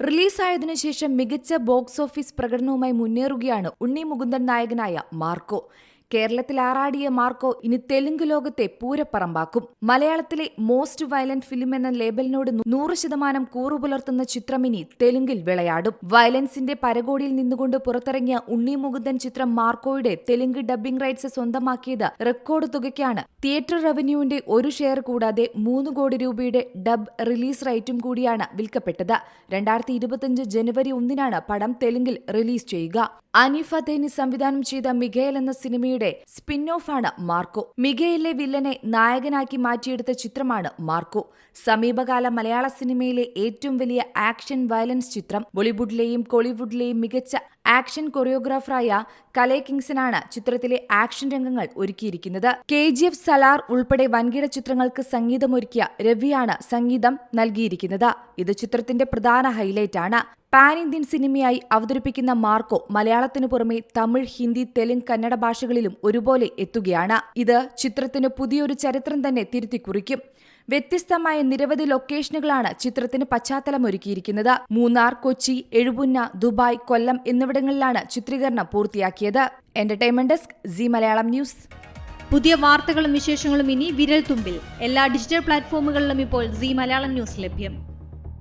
റിലീസായതിനു ശേഷം മികച്ച box office പ്രകടനവുമായി മുന്നേറുകയാണ് ഉണ്ണി മുകുന്ദൻ നായകനായ മാർക്കോ. കേരളത്തിൽ ആറാടിയ മാർക്കോ ഇനി തെലുങ്ക് ലോകത്തെ പൂരപ്പറമ്പാക്കും. മലയാളത്തിലെ മോസ്റ്റ് വയലന്റ് ഫിലിം എന്ന ലേബലിനോട് നൂറ് ശതമാനം കൂറുപുലർത്തുന്ന ചിത്രം ഇനി തെലുങ്കിൽ വിളയാടും. വയലൻസിന്റെ പരകോടിയിൽ നിന്നുകൊണ്ട് പുറത്തിറങ്ങിയ ഉണ്ണി മുകുന്ദൻ ചിത്രം മാർക്കോയുടെ തെലുങ്ക് ഡബ്ബിംഗ് റൈറ്റ്സ് സ്വന്തമാക്കിയത് റെക്കോർഡ് തുകയ്ക്കാണ്. തിയേറ്റർ റവന്യൂവിന്റെ ഒരു ഷെയർ കൂടാതെ മൂന്ന് കോടി രൂപയുടെ ഡബ് റിലീസ് റൈറ്റും കൂടിയാണ് വിൽക്കപ്പെട്ടത്. രണ്ടായിരത്തി ഇരുപത്തിയഞ്ച് ജനുവരി ഒന്നിനാണ് പടം തെലുങ്കിൽ റിലീസ് ചെയ്യുക. അനീഫ തേനി സംവിധാനം ചെയ്ത മിഗേൽ എന്ന സിനിമയുടെ സ്പിൻ ഓഫാണ് മാർക്കോ. മികയിലെ വില്ലനെ നായകനാക്കി മാറ്റിയെടുത്ത ചിത്രമാണ് മാർക്കോ. സമീപകാല മലയാള സിനിമയിലെ ഏറ്റവും വലിയ ആക്ഷൻ വയലൻസ് ചിത്രം ബോളിവുഡിലെയും കോളിവുഡിലെയും മികച്ച ആക്ഷൻ കൊറിയോഗ്രാഫറായ കലേ കിങ്സനാണ് ചിത്രത്തിലെ ആക്ഷൻ രംഗങ്ങൾ ഒരുക്കിയിരിക്കുന്നത്. കെ ജി എഫ് സലാർ ഉൾപ്പെടെ വൻകിട ചിത്രങ്ങൾക്ക് സംഗീതമൊരുക്കിയ രവിയാണ് സംഗീതം നൽകിയിരിക്കുന്നത്. ഇത് ചിത്രത്തിന്റെ പ്രധാന ഹൈലൈറ്റ് ആണ്. പാൻ ഇന്ത്യൻ സിനിമയായി അവതരിപ്പിക്കുന്ന മാർക്കോ മലയാളത്തിനു പുറമെ തമിഴ് ഹിന്ദി തെലുങ്ക് കന്നഡ ഭാഷകളിലും ഒരുപോലെ എത്തുകയാണ്. ഇത് ചിത്രത്തിന് പുതിയൊരു ചരിത്രം തന്നെ തിരുത്തി കുറിക്കും. വ്യത്യസ്തമായ നിരവധി ലൊക്കേഷനുകളാണ് ചിത്രത്തിന് പശ്ചാത്തലമൊരുക്കിയിരിക്കുന്നത്. മൂന്നാർ കൊച്ചി എഴുപുന്ന ദുബായ് കൊല്ലം എന്നിവിടങ്ങളിലാണ് ചിത്രീകരണം പൂർത്തിയാക്കിയത്. Entertainment desk Zee Malayalam news. പുതിയ വാർത്തകളും വിശേഷങ്ങളും ഇനി വിരൽ തുമ്പിൽ. എല്ലാ ഡിജിറ്റൽ പ്ലാറ്റ്ഫോമുകളിലും ഇപ്പോൾ സി മലയാളം ന്യൂസ് ലഭ്യം.